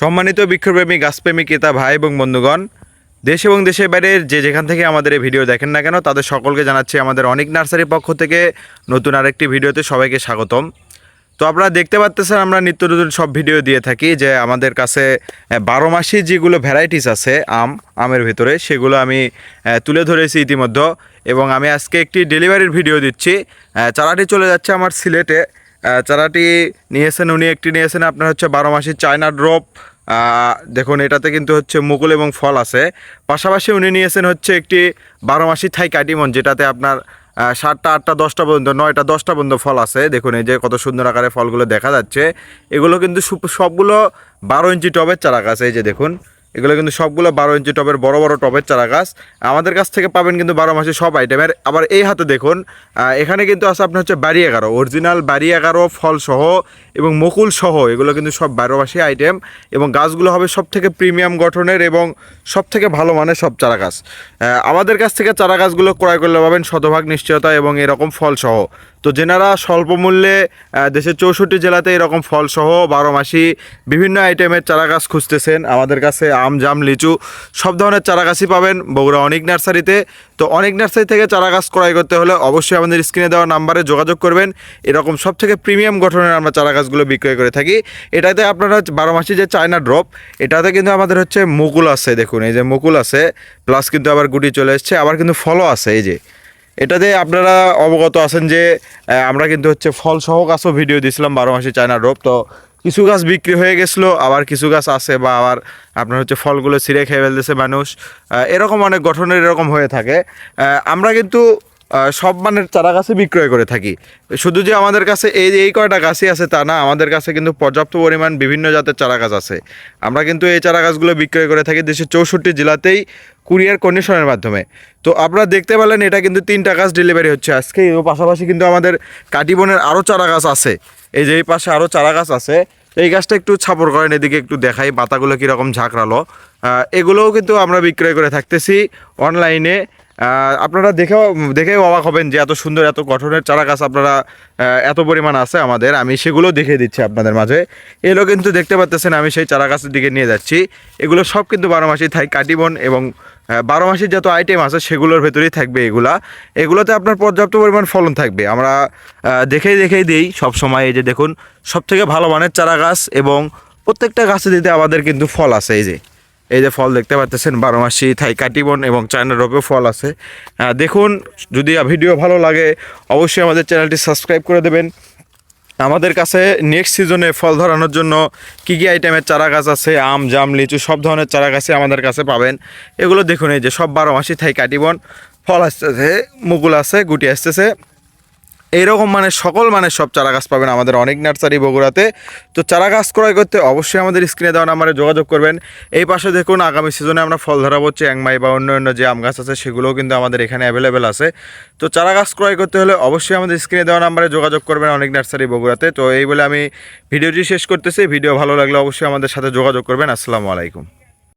সম্মানিত বৃক্ষপ্রেমী গাছপ্রেমী ক্রেতা, ভাই এবং বন্ধুগণ, দেশ এবং দেশের বাইরের যে যেখান থেকে আমাদের এই ভিডিও দেখেন না কেন, তাদের সকলকে জানাচ্ছি আমাদের অনেক নার্সারির পক্ষ থেকে নতুন আরেকটি ভিডিওতে সবাইকে স্বাগতম। তো আপনারা দেখতে পাচ্ছেন আমরা নিত্য নতুন সব ভিডিও দিয়ে থাকি যে আমাদের কাছে বারো মাসি যেগুলো ভ্যারাইটিস আছে, আম, আমের ভিতরে, সেগুলো আমি তুলে ধরেছি ইতিমধ্যে এবং আমি আজকে একটি ডেলিভারির ভিডিও দিচ্ছি। চারাটি চলে যাচ্ছে আমার সিলেটে। চারাটি নিয়েছেন, উনি একটি নিয়েছেন আপনার হচ্ছে বারো মাসি চায়না ড্রপ। দেখুন, এটাতে কিন্তু হচ্ছে মুকুল এবং ফল আছে। পাশাপাশি উনি নিয়েছেন হচ্ছে একটি বারো মাসি থাই কাটিমন, যেটাতে আপনার সাতটা, আটটা, দশটা পর্যন্ত, নয়টা, দশটা পর্যন্ত ফল আছে। দেখুন, এই যে কত সুন্দর আকারে ফলগুলো দেখা যাচ্ছে। এগুলো কিন্তু সবগুলো বারো ইঞ্চি টবের চারা গাছ এই যে দেখুন। এগুলো কিন্তু সবগুলো বারো ইঞ্চি টবের বড় বড় টবের চারা গাছ আমাদের কাছ থেকে পাবেন কিন্তু বারো মাসে সব আইটেমের আবার এই হাতে দেখুন এখানে কিন্তু আছে আপনার হচ্ছে বাড়ি এগারো। অরিজিনাল বাড়ি এগারো, ফল সহ এবং মুকুল সহ এগুলো কিন্তু সব বারো মাসে আইটেম এবং গাছগুলো হবে সব থেকে প্রিমিয়াম গঠনের এবং সব থেকে ভালো মানের সব চারা গাছ আমাদের কাছ থেকে চারা গাছগুলো ক্রয় করলে পাবেন শতভাগ নিশ্চয়তা এবং এরকম ফল সহ। তো যেনারা স্বল্প মূল্যে দেশের চৌষট্টি জেলাতে এরকম ফলসহ বারো মাসি বিভিন্ন আইটেমের চারা গাছ খুঁজতেছেন। আমাদের কাছে আম, জাম, লিচু সব ধরনের চারা গাছই পাবেন বগুড়া অনেক নার্সারিতে। তো অনেক নার্সারি থেকে চারা গাছ ক্রয় করতে হলে অবশ্যই আমাদের স্ক্রিনে দেওয়া নাম্বারে যোগাযোগ করবেন। এরকম সব থেকে প্রিমিয়াম গঠনের আমরা চারা গাছগুলো বিক্রয় করে থাকি। এটাতে আপনারা বারো মাসি যে চায়না ড্রপ, এটাতে কিন্তু আমাদের হচ্ছে মুকুল আছে, দেখুন, এই যে মুকুল আছে, প্লাস কিন্তু আবার গুটি চলে এসছে, আবার কিন্তু ফলও আছে, এই যে। এটাতে আপনারা অবগত আছেন যে আমরা কিন্তু হচ্ছে ফল সহ গাছও ভিডিও দিয়েছিলাম বারো মাসে চায়না রোপ। তো কিছু গাছ বিক্রি হয়ে গেছিল, আবার কিছু গাছ আছে বা আবার আপনার হচ্ছে ফলগুলো ছিঁড়ে খেয়ে ফেলতেছে মানুষ। এরকম অনেক গঠনের এরকম হয়ে থাকে। আমরা কিন্তু সব মানের চারা গাছই বিক্রয় করে থাকি। শুধু যে আমাদের কাছে এই এই কয়টা গাছই আছে তা না, আমাদের কাছে কিন্তু পর্যাপ্ত পরিমাণ বিভিন্ন জাতের চারা গাছ আছে। আমরা কিন্তু এই চারা গাছগুলো বিক্রয় করে থাকি দেশের চৌষট্টি জেলাতেই কুরিয়ার কন্ডিশনের মাধ্যমে। তো আপনারা দেখতে পেলেন এটা কিন্তু তিনটা গাছ ডেলিভারি হচ্ছে আজকে। ও পাশাপাশি কিন্তু আমাদের কাটিবনের আরও চারা গাছ আছে। এই যে এই পাশে আরও চারা গাছ আছে। এই গাছটা একটু ছাপড় করেন, এদিকে একটু দেখাই পাতাগুলো কীরকম ঝাঁকড়ালো। এগুলোও কিন্তু আমরা বিক্রয় করে থাকতেছি অনলাইনে আপনারা দেখেও দেখেও অবাক হবেন যে এত সুন্দর, এত গঠনের চারা গাছ আপনারা এত পরিমাণ আছে আমাদের। আমি সেগুলো দেখিয়ে দিচ্ছি আপনাদের মাঝে। এগুলো কিন্তু দেখতে পাচ্ছেন আমি সেই চারা গাছের দিকে নিয়ে যাচ্ছি। এগুলো সব কিন্তু বারো মাসেই থাই কাটিবন এবং বারো মাসের যত আইটেম আছে সেগুলোর ভেতরেই থাকবে এগুলা। এগুলোতে আপনার পর্যাপ্ত পরিমাণ ফলন থাকবে। আমরা দেখেই দেখেই দিই সব সময় এই যে দেখুন সব থেকে ভালো মানের চারা গাছ এবং প্রত্যেকটা গাছে দিতে আমাদের কিন্তু ফল আছে এই যে। এই যে ফল দেখতে পাচ্ছেন, বারো মাসি থাই কাটিবন এবং চায়না রোপেও ফল আছে। দেখুন, যদি ভিডিও ভালো লাগে, অবশ্যই আমাদের চ্যানেলটি সাবস্ক্রাইব করে দেবেন। আমাদের কাছে নেক্সট সিজনে ফল ধরানোর জন্য কী কী আইটেমের চারা গাছ আছে, আম, জাম, লিচু, সব ধরনের চারা গাছই আমাদের কাছে পাবেন। এগুলো দেখুন, এই যে সব বারো মাসি থাই কাটিবন ফল আসতেছে, মুকুল আছে, গুটি আসতেছে। এইরকম মানে সকল মানে সব চারা গাছ পাবেন আমাদের অনেক নার্সারি বগুড়াতে। তো চারা গাছ ক্রয় করতে অবশ্যই আমাদের স্ক্রিনে দেওয়া নাম্বারে যোগাযোগ করবেন। এই পাশে দেখুন আগামী সিজনে আমরা ফল ধরা ধরাবো চ্যাংমাই বা অন্য অন্য যে আম গাছ আছে সেগুলোও কিন্তু আমাদের এখানে অ্যাভেলেবেল আছে। তো চারা গাছ ক্রয় করতে হলে অবশ্যই আমাদের স্ক্রিনে দেওয়া নাম্বারে যোগাযোগ করবেন অনেক নার্সারি বগুড়াতে। তো এই বলে আমি ভিডিওটি শেষ করতেছি। ভিডিও ভালো লাগলে অবশ্যই আমাদের সাথে যোগাযোগ করবেন। আসসালামু আলাইকুম।